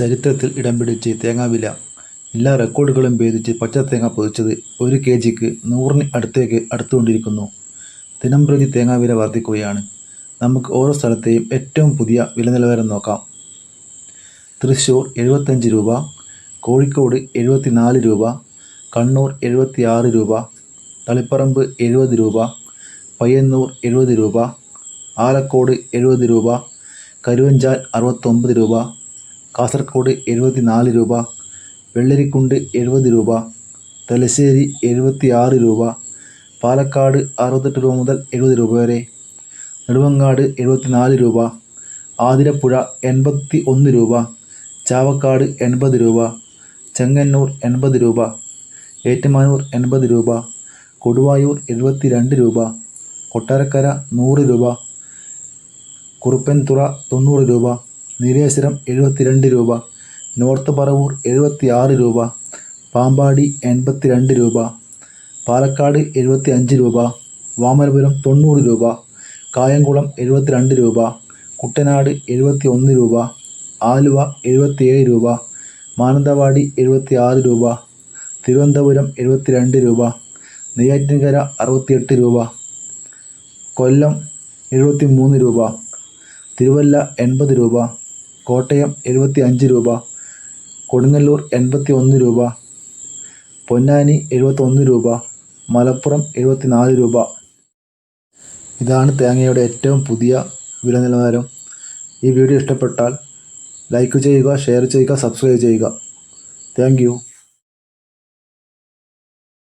ചരിത്രത്തിൽ ഇടം പിടിച്ച് തേങ്ങാവില എല്ലാ റെക്കോർഡുകളും ഭേദിച്ച് പച്ചത്തേങ്ങ പൊതിച്ചത് ഒരു കെ ജിക്ക് നൂറിന് അടുത്തേക്ക് അടുത്തുകൊണ്ടിരിക്കുന്നു. ദിനംപ്രതി തേങ്ങാവില വർദ്ധിക്കുകയാണ്. നമുക്ക് ഓരോ സ്ഥലത്തെയും ഏറ്റവും പുതിയ വില നിലവാരം നോക്കാം. തൃശ്ശൂർ എഴുപത്തഞ്ച് രൂപ കോഴിക്കോട് എഴുപത്തിനാല് രൂപ കണ്ണൂർ എഴുപത്തിയാറ് രൂപ തളിപ്പറമ്പ് എഴുപത് രൂപ പയ്യന്നൂർ എഴുപത് രൂപ ആലക്കോട് എഴുപത് രൂപ കരുവഞ്ചാൽ അറുപത്തൊമ്പത് രൂപ കാസർഗോഡ് എഴുപത്തിനാല് രൂപ വെള്ളരിക്കുണ്ട് എഴുപത് രൂപ തലശ്ശേരി എഴുപത്തിയാറ് രൂപ പാലക്കാട് അറുപത്തെട്ട് രൂപ മുതൽ എഴുപത് രൂപ വരെ നെടുമങ്ങാട് എഴുപത്തിനാല് രൂപ ആതിരപ്പുഴ എൺപത്തി ഒന്ന് രൂപ ചാവക്കാട് എൺപത് രൂപ ചെങ്ങന്നൂർ എൺപത് രൂപ ഏറ്റുമാനൂർ എൺപത് രൂപ കൊടുവായൂർ എഴുപത്തി രണ്ട് രൂപ കൊട്ടാരക്കര നൂറ് രൂപ കുറുപ്പൻതുറ തൊണ്ണൂറ് രൂപ നീലേശ്വരം എഴുപത്തിരണ്ട് രൂപ നോർത്ത് പറവൂർ എഴുപത്തി ആറ് രൂപ പാമ്പാടി എൺപത്തി രണ്ട് രൂപ പാലക്കാട് എഴുപത്തി അഞ്ച് രൂപ വാമനപുരം തൊണ്ണൂറ് രൂപ കായംകുളം എഴുപത്തിരണ്ട് രൂപ കുട്ടനാട് എഴുപത്തി ഒന്ന് രൂപ ആലുവ എഴുപത്തിയേഴ് രൂപ മാനന്തവാടി എഴുപത്തി ആറ് രൂപ തിരുവനന്തപുരം എഴുപത്തിരണ്ട് രൂപ നെയ്യാറ്റിൻകര അറുപത്തിയെട്ട് രൂപ കൊല്ലം എഴുപത്തി മൂന്ന് രൂപ തിരുവല്ല എൺപത് രൂപ കോട്ടയം എഴുപത്തി അഞ്ച് രൂപ കൊടുങ്ങല്ലൂർ എൺപത്തി ഒന്ന് രൂപ പൊന്നാനി എഴുപത്തൊന്ന് രൂപ മലപ്പുറം എഴുപത്തി നാല് രൂപ. ഇതാണ് തേങ്ങയുടെ ഏറ്റവും പുതിയ വില നിലവാരം. ഈ വീഡിയോ ഇഷ്ടപ്പെട്ടാൽ ലൈക്ക് ചെയ്യുക ഷെയർ ചെയ്യുക സബ്സ്ക്രൈബ് ചെയ്യുക. താങ്ക്